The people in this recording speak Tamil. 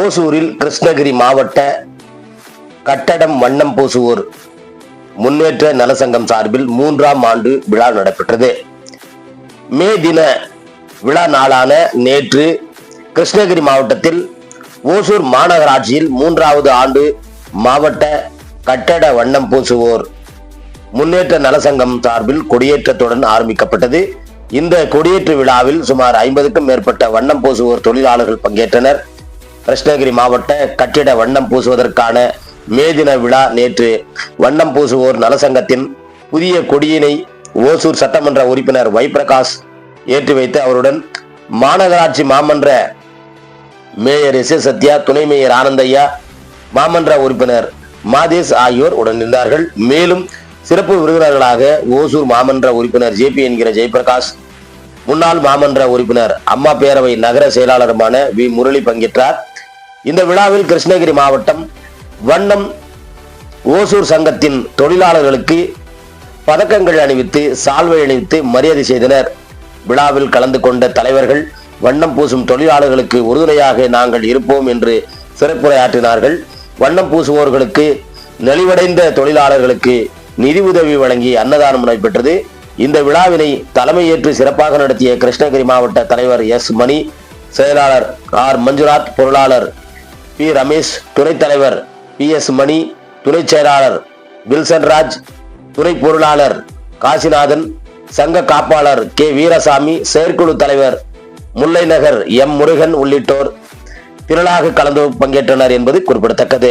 ஓசூரில் கிருஷ்ணகிரி மாவட்ட கட்டடம் வண்ணம் பூசுவோர் முன்னேற்ற நலசங்கம் சார்பில் மூன்றாம் ஆண்டு விழா நடைபெற்றது. மே தின விழா நாளான நேற்று கிருஷ்ணகிரி மாவட்டத்தில் ஓசூர் மாநகராட்சியில் மூன்றாவது ஆண்டு மாவட்ட கட்டட வண்ணம் பூசுவோர் முன்னேற்ற நலசங்கம் சார்பில் கொடியேற்றத்துடன் ஆரம்பிக்கப்பட்டது. இந்த கொடியேற்று விழாவில் சுமார் ஐம்பதுக்கும் மேற்பட்ட வண்ணம் பூசுவோர் தொழிலாளர்கள் பங்கேற்றனர். கிருஷ்ணகிரி மாவட்ட கட்டிட வண்ணம் பூசுவதற்கான மே தின விழா நேற்று. வண்ணம் பூசுவோர் நலசங்கத்தின் புதிய கொடியினை ஓசூர் சட்டமன்ற உறுப்பினர் வைப்பிரகாஷ் ஏற்றி வைத்து அவருடன் மாநகராட்சி மாமன்ற மேயர் எஸ் எஸ் சத்யா துணை மேயர் ஆனந்தையா மாமன்ற உறுப்பினர் மாதேஷ் ஆகியோர் உடன் இருந்தார்கள் மேலும் சிறப்பு விருந்தினர்களாக ஓசூர் மாமன்ற உறுப்பினர் ஜேபி என்கிற ஜெயபிரகாஷ் முன்னாள் மாமன்ற உறுப்பினர் அம்மா பேரவை நகர செயலாளருமான வி. முரளி பங்கேற்றார். இந்த விழாவில் கிருஷ்ணகிரி மாவட்டம் வண்ணம் ஓசூர் சங்கத்தின் தொழிலாளர்களுக்கு பதக்கங்கள் அணிவித்து சால்வை அணிவித்து மரியாதை செய்தனர். விழாவில் கலந்து கொண்ட தலைவர்கள் வண்ணம் பூசும் தொழிலாளர்களுக்கு உறுதுணையாக நாங்கள் இருப்போம் என்று சிறப்புரையாற்றினார்கள். வண்ணம் பூசுவோர்களுக்கு நலிவடைந்த தொழிலாளர்களுக்கு நிதி உதவி வழங்கி அன்னதானம் நடைபெற்றது. இந்த விழாவினை தலைமையேற்று சிறப்பாக நடத்திய கிருஷ்ணகிரி மாவட்ட தலைவர் எஸ் மணி செயலாளர் ஆர் மஞ்சுநாத் பொருளாளர் பி ரமேஷ் துணைத் தலைவர் பி எஸ் மணி துணை செயலாளர் வில்சன் ராஜ் துணை பொருளாளர் காசிநாதன் சங்க காப்பாளர் கே வீரசாமி செயற்குழு தலைவர் முல்லை நகர் எம் முருகன் உள்ளிட்டோர் திரளாக கலந்து பங்கேற்றனர் என்பது குறிப்பிடத்தக்கது.